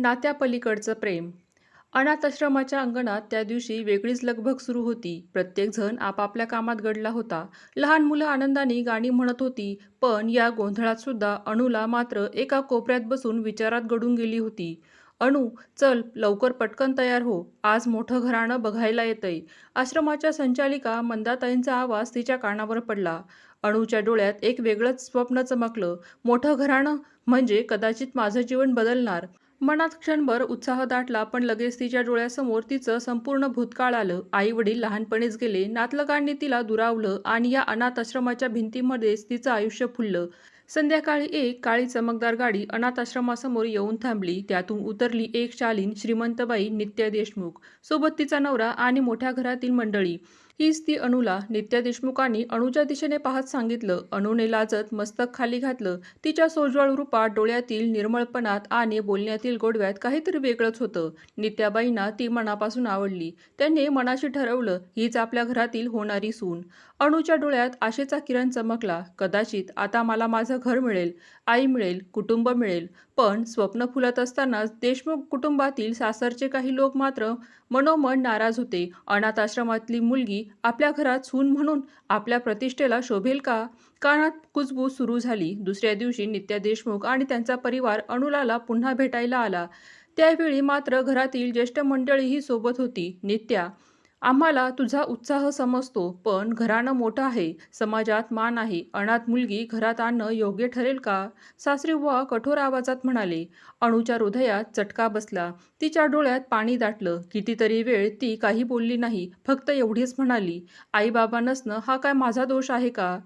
नात्यापलीकडचं प्रेम. अनाथाश्रमाच्या अंगणात त्या दिवशी वेगळीच लगबग सुरू होती. प्रत्येकजण आपापल्या कामात गडला होता. लहान मुलं आनंदाने गाणी म्हणत होती पण या गोंधळात सुद्धा अणूला मात्र एका कोपऱ्यात बसून विचारात गडून गेली होती. अणू चल लवकर पटकन तयार हो. आज मोठं घराणं बघायला येतंय. आश्रमाच्या संचालिका मंदाताईंचा आवाज तिच्या कानावर पडला. अणूच्या डोळ्यात एक वेगळंच स्वप्न चमकलं. मोठं घराणं? म्हणजे कदाचित माझं जीवन बदलणार. मनात क्षणभर उत्साह दाटला पण लगेच तिच्या डोळ्यासमोर तिचं संपूर्ण भूतकाळ आलं. आई वडील लहानपणीच गेले. नातलगांनी तिला दुरावलं आणि या अनाथ आश्रमाच्या भिंतीमध्येच तिचं आयुष्य फुललं. संध्याकाळी एक काळी चमकदार गाडी अनाथ आश्रमासमोर येऊन थांबली. त्यातून उतरली एक शालीन श्रीमंतबाई नित्या देशमुख. सोबत तिचा नवरा आणि मोठ्या घरातील मंडळी. हीच ती अणूला नित्या देशमुखांनी अणूच्या दिशेने पाहत सांगितलं. अणूने लाजत मस्तक खाली घातलं. तिच्या सोज्वळ रूपात डोळ्यातील निर्मळपणात आणि बोलण्यातील गोडव्यात काहीतरी वेगळंच होतं. नित्याबाईंना ती मनापासून आवडली. त्यांनी मनाशी ठरवलं हीच आपल्या घरातील होणारी सून. अणूच्या डोळ्यात आशेचा किरण चमकला. कदाचित आता मला माझं घर मिळेल आई मिळेल कुटुंब मिळेल. पण स्वप्न फुलत असतानाच देशमुख कुटुंबातील सासरचे काही लोक मात्र मनोमन नाराज होते. अनाथाश्रमातली मुलगी आपल्या घरात सून म्हणून आपल्या प्रतिष्ठेला शोभेल का? कानात कुजबूज सुरू झाली. दुसऱ्या दिवशी नित्या देशमुख आणि त्यांचा परिवार अणुलाला पुन्हा भेटायला आला. त्यावेळी मात्र घरातील ज्येष्ठ मंडळीही सोबत होती. नित्या आम्हाला तुझा उत्साह समजतो पण घराणं मोठं आहे समाजात मान आहे अनाथ मुलगी घरात आणणं योग्य ठरेल का? सासरी बुवा कठोर आवाजात म्हणाले. अणूच्या हृदयात चटका बसला. तिच्या डोळ्यात पाणी दाटलं. कितीतरी वेळ ती काही बोलली नाही फक्त एवढीच म्हणाली आईबाबा नसणं हा काय माझा दोष आहे का?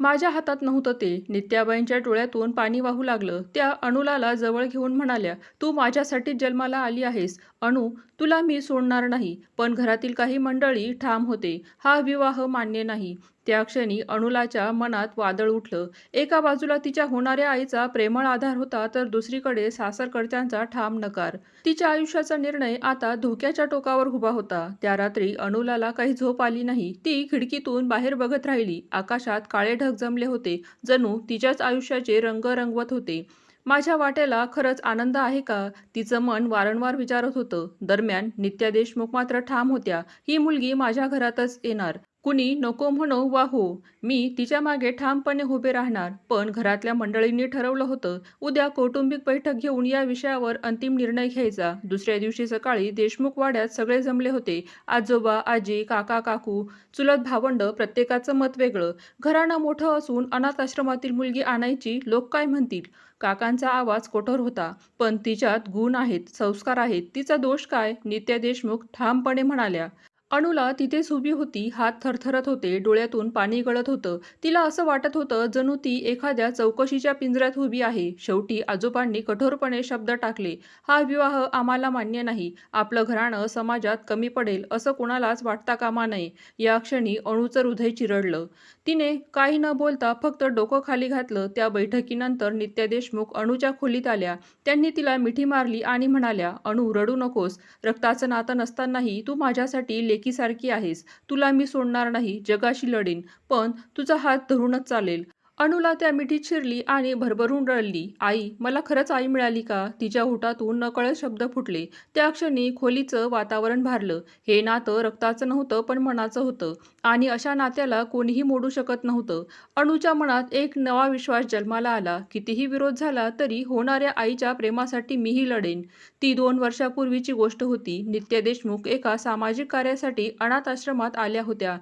माझ्या हातात नव्हतं ते. नित्याबाईंच्या डोळ्यातून पाणी वाहू लागलं. त्या अणुलाला जवळ घेऊन म्हणाल्या तू माझ्यासाठी जन्माला आली आहेस. अणू तुला मी सोडणार नाही. पण घरातील काही मंडळी ठाम होते. हा विवाह मान्य नाही. त्या क्षणी अणुलाच्या मनात वादळ उठलं. एका बाजूला तिच्या होणाऱ्या आईचा प्रेमळ आधार होता तर दुसरीकडे सासरकडच्यांचा ठाम नकार. तिच्या आयुष्याचा निर्णय आता धोक्याच्या टोकावर उभा होता. त्या रात्री अणुलाला काही झोप आली नाही. ती खिडकीतून बाहेर बघत राहिली. आकाशात काळे ढग जमले होते. जणू तिच्याच आयुष्याचे रंग रंगवत होते. माझ्या वाट्याला खरंच आनंद आहे का? तिचं मन वारंवार विचारत होतं. दरम्यान नित्या देशमुख मात्र ठाम होत्या. ही मुलगी माझ्या घरातच येणार. कुणी नको म्हणो वा हो मी तिच्यामागे ठामपणे उभे राहणार. पण घरातल्या मंडळींनी ठरवलं होतं उद्या कौटुंबिक बैठक घेऊन या विषयावर अंतिम निर्णय घ्यायचा. दुसऱ्या दिवशी सकाळी देशमुख वाड्यात सगळे जमले होते. आजोबा आजी काका काकू चुलत भावंड प्रत्येकाचं मत वेगळं. घराणं मोठं असून अनाथ आश्रमातील मुलगी आणायची लोक काय म्हणतील? काकांचा आवाज कठोर होता पण तिच्यात गुण आहेत संस्कार आहेत. तिचा दोष काय? नित्या देशमुख ठामपणे म्हणाल्या अणुला तिथेच उभी होती हात थरथरत होते डोळ्यातून पाणी गळत होतं. तिला असं वाटत होतं जणू ती एखाद्या चौकशीच्या पिंजऱ्यात उभी आहे. शेवटी आजोबांनी कठोरपणे शब्द टाकले हा विवाह आम्हाला मान्य नाही. आपलं घराणं समाजात कमी पडेल असं कुणालाच वाटता कामा नये. या क्षणी अणूचं हृदय चिरडलं. तिने काही न बोलता फक्त डोकं खाली घातलं. त्या बैठकीनंतर नित्या देशमुख अणूच्या खोलीत आल्या. त्यांनी तिला मिठी मारली आणि म्हणाल्या अणू रडू नकोस. रक्ताचं नातं नसतानाही तू माझ्यासाठी लेख लेकीसारखी आहेस. तुला मी सोडणार नाही जगाशी लढेन. पण तुझा हात धरूनच चालेल. अणुला त्या मिठीत शिरली आणि भरभरून रडली. आई मला खरंच आई मिळाली का? तिच्या ओठातून नकळत शब्द फुटले. त्या क्षणी खोलीचं वातावरण भारलं. हे नातं रक्ताचं नव्हतं पण मनाचं होतं. आणि अशा नात्याला कोणीही मोडू शकत नव्हतं. अणूच्या मनात एक नवा विश्वास जन्माला आला. कितीही विरोध झाला तरी होणाऱ्या आईच्या प्रेमासाठी मीही लढेन. ती दोन वर्षापूर्वीची गोष्ट होती. नित्य देशमुख एका सामाजिक कार्यासाठी अनाथ आश्रमात आल्या होत्या.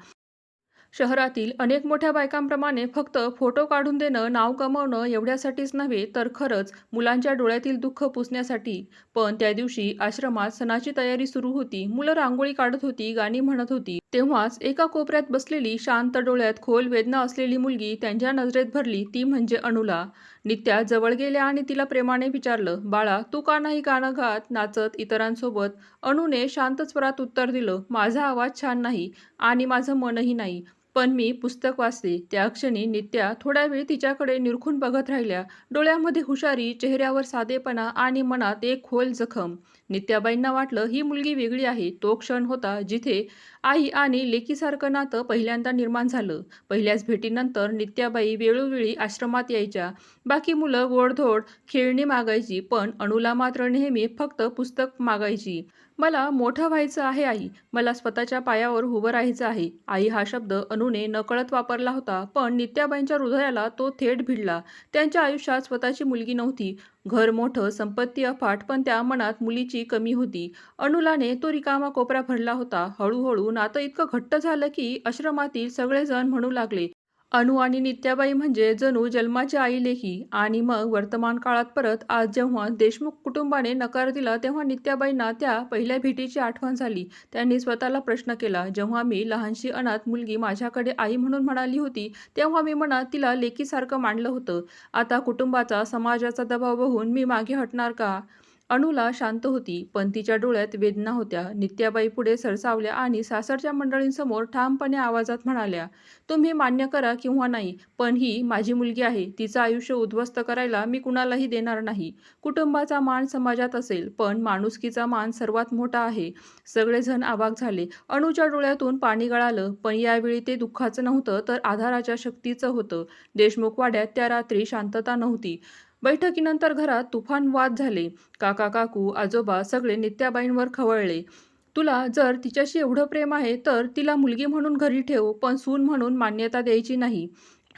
शहरातील अनेक मोठ्या बायकांप्रमाणे फक्त फोटो काढून देणं नाव कमवणं एवढ्यासाठीच नव्हे तर खरंच मुलांच्या डोळ्यातील दुःख पुसण्यासाठी. पण त्या दिवशी आश्रमात सणाची तयारी सुरू होती. मुलं रांगोळी काढत होती गाणी म्हणत होती. तेव्हाच एका कोपऱ्यात बसलेली शांत डोळ्यात खोल वेदना असलेली मुलगी त्यांच्या नजरेत भरली. ती म्हणजे अणुला नित्या जवळ गेल्या आणि तिला प्रेमाने विचारलं बाळा तू का नाही गाणं गात नाचत इतरांसोबत? अणूने शांत स्वरात उत्तर दिलं माझा आवाज छान नाही आणि माझं मनही नाही. पण मी पुस्तक वाचली. त्या क्षणी नित्या थोडा वेळ तिच्याकडे निरखून बघत राहिल्या. डोळ्यामध्ये हुशारी चेहऱ्यावर साधेपणा आणि मनात एक खोल जखम. नित्याबाईंना वाटलं ही मुलगी वेगळी आहे. तो क्षण होता जिथे आई आणि लेकीसारखं नातं पहिल्यांदा निर्माण झालं. पहिल्याच भेटीनंतर नित्याबाई वेळोवेळी आश्रमात यायच्या. बाकी मुलं गोडधोड खेळणी मागायची पण अणूला मात्र नेहमी फक्त पुस्तक मागायची. मला मोठं व्हायचं आहे आई. मला स्वतःच्या पायावर उभं राहायचं आहे. आई हा शब्द अनूने नकळत वापरला होता पण नित्याबाईंच्या हृदयाला तो थेट भिडला. त्यांच्या आयुष्यात स्वतःची मुलगी नव्हती. घर मोठं संपत्ती अफाट पण त्या मनात मुलीची कमी होती. अनुलाने तो रिकामा कोपरा भरला होता. हळूहळू नातं इतकं घट्ट झालं की आश्रमातील सगळेजण म्हणू लागले अणू आणि नित्याबाई म्हणजे जणू जन्माची आई लेखी आणि मग वर्तमान काळात परत आज जेव्हा देशमुख कुटुंबाने नकार दिला तेव्हा नित्याबाईंना त्या पहिल्या भेटीची आठवण झाली. त्यांनी स्वतःला प्रश्न केला जेव्हा मी लहानशी अनाथ मुलगी माझ्याकडे आई म्हणून म्हणाली होती तेव्हा मी मनात तिला लेकीसारखं मांडलं होतं. आता कुटुंबाचा समाजाचा दबाव बघून मी मागे हटणार का? अणुला शांत होती पण तिच्या डोळ्यात वेदना होत्या. नित्याबाई पुढे सरसावल्या आणि सासरच्या मंडळींसमोर ठामपणे आवाजात म्हणाल्या तुम्ही मान्य करा किंवा नाही पण ही माझी मुलगी आहे. तिचं आयुष्य उद्ध्वस्त करायला मी कुणालाही देणार नाही. कुटुंबाचा मान समाजात असेल पण माणुसकीचा मान सर्वात मोठा आहे. सगळेजण आवाक झाले. अणूच्या डोळ्यातून पाणी गळालं पण यावेळी ते दुःखाचं नव्हतं तर आधाराच्या शक्तीचं होतं. देशमुख वाड्यात त्या रात्री शांतता नव्हती. बैठकीनंतर घरात तुफान वाद झाले. काका काकू आजोबा सगळे नित्याबाईंवर खवळले. तुला जर तिच्याशी एवढं प्रेम आहे तर तिला मुलगी म्हणून घरी ठेव पण सून म्हणून मान्यता द्यायची नाही.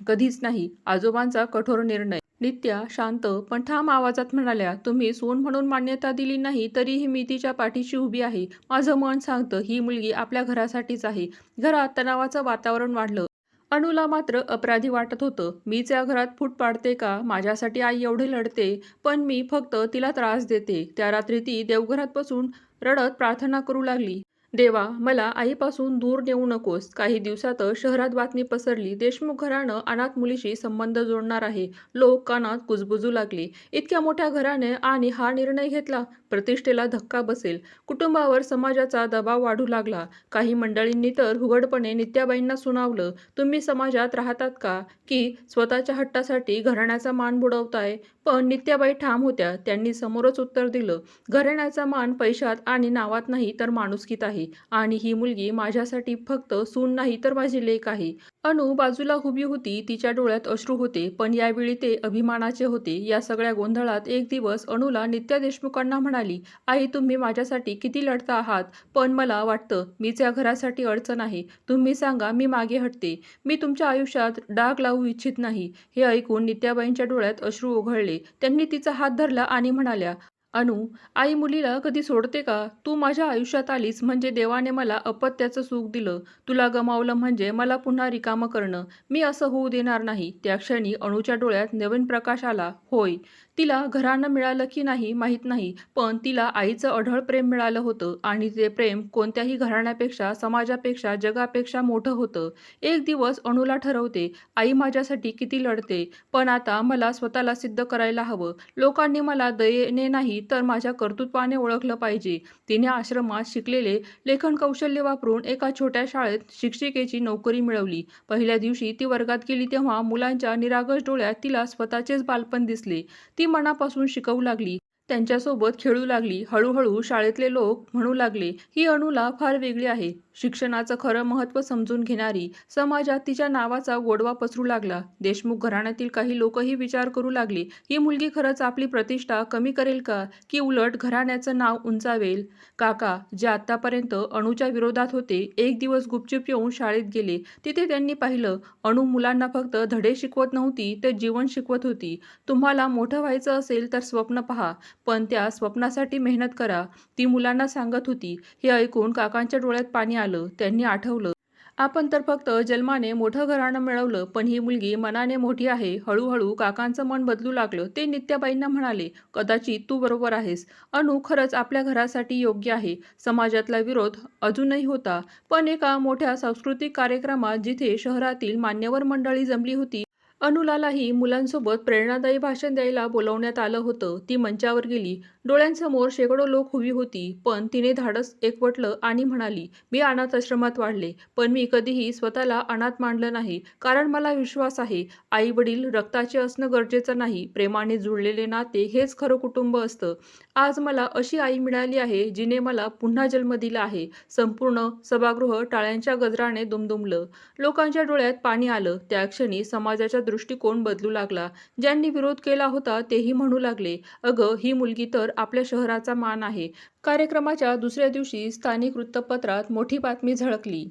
कधीच नाही. आजोबांचा कठोर निर्णय. नित्या शांत पण ठाम आवाजात म्हणाल्या तुम्ही सून म्हणून मान्यता दिली नाही तरीही मी तिच्या पाठीशी उभी आहे. माझं मन सांगतं ही मुलगी आपल्या घरासाठीच आहे. घरात तणावाचं वातावरण वाढलं. अणूला मात्र अपराधी वाटत होतं. मीच या घरात फूट पाडते का? माझ्यासाठी आई एवढे लढते पण मी फक्त तिला त्रास देते. त्या रात्री ती देवघरात बसून रडत प्रार्थना करू लागली. देवा मला आईपासून दूर नेऊ नकोस. काही दिवसातच शहरात बातमी पसरली. देशमुख घराणं अनाथ मुलीशी संबंध जोडणार आहे. लोक कानात कुजबुजू लागली. इतक्या मोठ्या घराने आणि हा निर्णय घेतला प्रतिष्ठेला धक्का बसेल. कुटुंबावर समाजाचा दबाव वाढू लागला. काही मंडळींनी तर हुगडपणे नित्याबाईंना सुनावलं. तुम्ही समाजात राहतात का? की स्वतःच्या हट्टासाठी घराण्याचा मान बुडवताय? पण नित्याबाई ठाम होत्या. त्यांनी समोरच उत्तर दिलं घराण्याचा मान पैशात आणि नावात नाही तर माणुसकीत आहे. आणि ही मुलगी माझ्यासाठी फक्त सून नाही तर माझी लेख आहे. अनु बाजूला उभी होती तिच्या डोळ्यात अश्रू होते पण यावेळी ते अभिमानाचे होते. या सगळ्या गोंधळात एक दिवस अणूला नित्या देशमुखांना म्हणाली आई तुम्ही माझ्यासाठी किती लढता आहात? पण मला वाटतं मीच या घरासाठी अडचण आहे. तुम्ही सांगा मी मागे हटते. मी तुमच्या आयुष्यात डाग लावू इच्छित नाही. हे ऐकून नित्याबाईंच्या डोळ्यात अश्रू ओघळले. त्यांनी तिचा हात धरला आणि म्हणाल्या अनु आई मुलीला कधी सोडते का? तू माझ्या आयुष्यात आलीस म्हणजे देवाने मला अपत्याचं सुख दिलं. तुला गमावलं म्हणजे मला पुन्हा रिकामं करणं. मी असं होऊ देणार नाही. त्या क्षणी अणूच्या डोळ्यात नवीन प्रकाश आला. होय. तिला घरानं मिळालं की नाही माहीत नाही पण तिला आईचं अढळ प्रेम मिळालं होतं आणि ते प्रेम कोणत्याही घराण्यापेक्षा समाजापेक्षा जगापेक्षा मोठं होतं. एक दिवस अणूला ठरवते आई माझ्यासाठी किती लढते पण आता मला स्वतःला सिद्ध करायला हवं. लोकांनी मला दयेने नाही तर माझ्या कर्तृत्वाने ओळखलं पाहिजे. तिने आश्रमात शिकलेले लेखन कौशल्य वापरून एका छोट्या शाळेत शिक्षिकेची नोकरी मिळवली. पहिल्या दिवशी ती वर्गात गेली तेव्हा मुलांच्या निरागस डोळ्यात तिला स्वतःचेच बालपण दिसले. ती मनापासून शिकवू लागली. त्यांच्यासोबत खेळू लागली. हळूहळू शाळेतले लोक म्हणू लागले ही अणूला फार वेगळी आहे. शिक्षणाचं खरं महत्त्व समजून घेणारी समाजात तिच्या नावाचा गोडवा पसरू लागला. देशमुख घराण्यातील काही लोकही विचार करू लागले ही मुलगी खरंच आपली प्रतिष्ठा कमी करेल का? की उलट घराण्याचं नाव उंचावेल? काका जे आतापर्यंत अणूच्या विरोधात होते एक दिवस गुपचूप येऊन शाळेत गेले. तिथे त्यांनी पाहिलं अणू मुलांना फक्त धडे शिकवत नव्हती तर जीवन शिकवत होती. तुम्हाला मोठं व्हायचं असेल तर स्वप्न पहा. पण त्या स्वप्नासाठी मेहनत करा ती मुलांना सांगत होती. हे ऐकून काकांच्या डोळ्यात पाणी आलं त्यांनी आठवलं. आपण तर फक्त जन्माने मोठं घराणं मिळवलं पण ही मुलगी मनाने मोठी आहे. हळूहळू काकांचं मन बदलू लागलं. ते नित्याबाईंना म्हणाले कदाचित तू बरोबर आहेस. अनु खरंच आपल्या घरासाठी योग्य आहे. समाजातला विरोध अजूनही होता. पण एका मोठ्या सांस्कृतिक कार्यक्रमात जिथे शहरातील मान्यवर मंडळी जमली होती अनुलालाही मुलांसोबत प्रेरणादायी भाषण द्यायला बोलवण्यात आलं होतं. ती मंचावर गेली. डोळ्यांसमोर शेकडो लोक हुवी होती. पण तिने धाडस एकवटलं आणि म्हणाली मी अनाथ आश्रमात वाढले पण मी कधीही स्वतःला अनाथ मानलं नाही. कारण मला विश्वास आहे आई वडील रक्ताचे असणं गरजेचं नाही प्रेमाने जुळलेले नाते हेच खरं कुटुंब असतं. आज मला अशी आई मिळाली आहे जिने मला पुन्हा जन्म दिला आहे. संपूर्ण सभागृह टाळ्यांच्या गजराने दुमदुमलं. लोकांच्या डोळ्यात पाणी आलं. त्या क्षणी समाजाचा दृष्टिकोन बदलू लागला. ज्यांनी विरोध केला होता तेही म्हणू लागले अगं ही मुलगी तर आपल्या शहराचा मान आहे. कार्यक्रमाच्या दुसऱ्या दिवशी स्थानिक वृत्तपत्रात मोठी बातमी झळकली.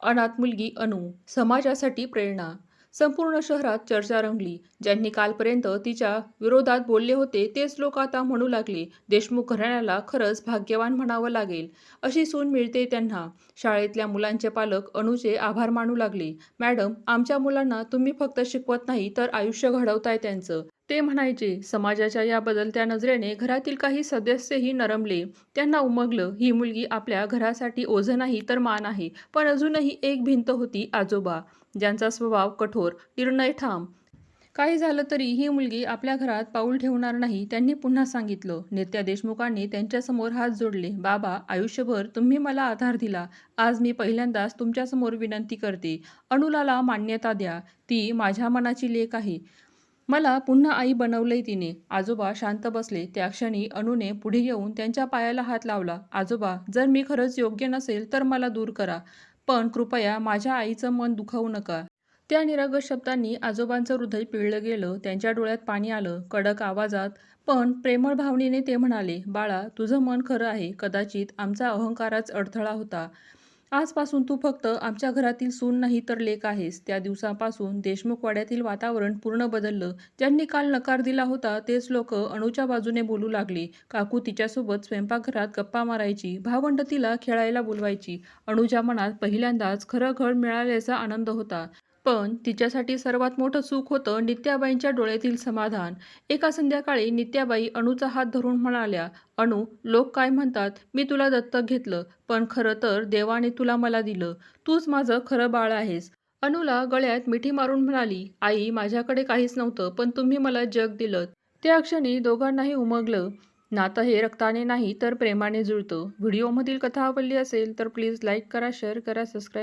अनाथ मुलगी अनु समाजासाठी प्रेरणा. संपूर्ण शहरात चर्चा रंगली. ज्यांनी कालपर्यंत तिच्या विरोधात बोलले होते तेच लोक आता म्हणू लागले देशमुख घराण्याला खरंच भाग्यवान म्हणावं लागेल. अशी सून मिळते त्यांना. शाळेतल्या मुलांचे पालक अणूचे आभार मानू लागले. मॅडम आमच्या मुलांना तुम्ही फक्त शिकवत नाही तर आयुष्य घडवताय त्यांचं. ते म्हणायचे समाजाच्या या बदलत्या नजरेने घरातील काही सदस्यही नरमले. त्यांना उमगलं ही मुलगी आपल्या घरासाठी ओझं नाही तर मान आहे पण अजूनही एक भिंत होती आजोबा. ज्यांचा स्वभाव कठोर निर्णय ठाम. काही झालं तरी ही मुलगी आपल्या घरात पाऊल ठेवणार नाही त्यांनी पुन्हा सांगितलं. नेत्या देशमुखांनी त्यांच्यासमोर हात जोडले. बाबा आयुष्यभर तुम्ही मला आधार दिला. आज मी पहिल्यांदाच तुमच्यासमोर विनंती करते. अनुलाला मान्यता द्या. ती माझ्या मनाची लेख आहे. मला पुन्हा आई बनवलंय तिने. आजोबा शांत बसले. त्या क्षणी अनुने पुढे येऊन त्यांच्या पायाला हात लावला. आजोबा जर मी खरंच योग्य नसेल तर मला दूर करा. पण कृपया माझ्या आईचं मन दुखावू नका. त्या निरागस शब्दांनी आजोबांचं हृदय पिळलं गेलं. त्यांच्या डोळ्यात पाणी आलं. कडक आवाजात पण प्रेमळ भावनेने ते म्हणाले बाळा तुझं मन खरं आहे. कदाचित आमचा अहंकाराच अडथळा होता. आजपासून तू फक्त आमच्या घरातील सून नाही तर लेक आहेस. त्या दिवसापासून देशमुख वाड्यातील वातावरण पूर्ण बदललं. ज्यांनी काल नकार दिला होता तेच लोक अणूच्या बाजूने बोलू लागले. काकू तिच्यासोबत स्वयंपाकघरात गप्पा मारायची भावंड तिला खेळायला बोलवायची. अणूच्या मनात पहिल्यांदाच खरं घर मिळाल्याचा आनंद होता. पण तिच्यासाठी सर्वात मोठं सुख होतं नित्याबाईंच्या डोळ्यातील समाधान. एका संध्याकाळी नित्याबाई अणूचा हात धरून म्हणाल्या अणू लोक काय म्हणतात? मी तुला दत्तक घेतलं पण खरं तर देवाने तुला मला दिलं. तूच माझं खरं बाळ आहेस. अणूला गळ्यात मिठी मारून म्हणाली आई माझ्याकडे काहीच नव्हतं पण तुम्ही मला जग दिलं त्या क्षणी दोघांनाही उमगलं नातं हे रक्ताने नाही तर प्रेमाने जुळतं. व्हिडिओमधील कथा आवडली असेल तर प्लीज लाईक करा शेअर करा सबस्क्राईब